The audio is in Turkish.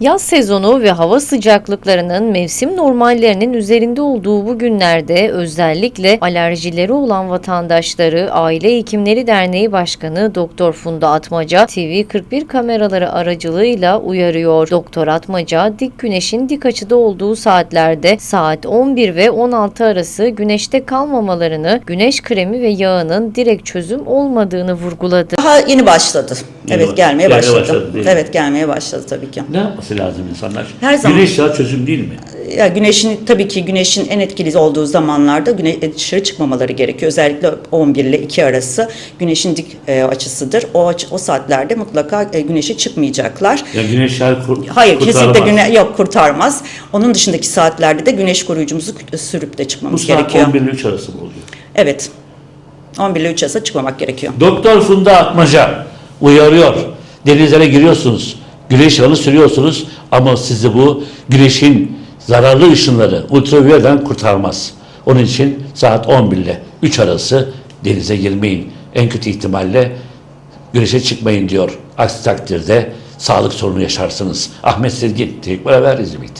Yaz sezonu ve hava sıcaklıklarının mevsim normallerinin üzerinde olduğu bu günlerde özellikle alerjileri olan vatandaşları Aile Hekimleri Derneği Başkanı Doktor Funda Atmaca TV41 kameraları aracılığıyla uyarıyor. Doktor Atmaca dik güneşin dik açıda olduğu saatlerde saat 11 ve 16 arası güneşte kalmamalarını, güneş kremi ve yağının direkt çözüm olmadığını vurguladı. Daha yeni başladı. Yeni evet baş- gelmeye başladı. başladı, evet gelmeye başladı tabii ki. Ne yapması lazım insanlar? Her zaman. Güneş yağı çözüm değil mi? Ya güneşin tabii ki güneşin en etkili olduğu zamanlarda güne, dışarı çıkmamaları gerekiyor. Özellikle 11 ile 2 arası güneşin dik e, açısıdır. O açı, o saatlerde mutlaka e, güneşe çıkmayacaklar. Ya güneş yağı kur, Hayır kesinlikle kurtarmaz. güne yok kurtarmaz. Onun dışındaki saatlerde de güneş koruyucumuzu sürüp de Bu çıkmamız saat gerekiyor. 11 ile 3 arası mı oluyor? Evet. 11 ile 3 arası çıkmamak gerekiyor. Doktor Funda Atmaca uyarıyor. Denizlere giriyorsunuz. Güneş yağını sürüyorsunuz ama sizi bu güneşin zararlı ışınları ultraviyoleden kurtarmaz. Onun için saat 11 ile 3 arası denize girmeyin. En kötü ihtimalle güneşe çıkmayın diyor. Aksi takdirde sağlık sorunu yaşarsınız. Ahmet Sezgin, Teknik Beraber İzmit.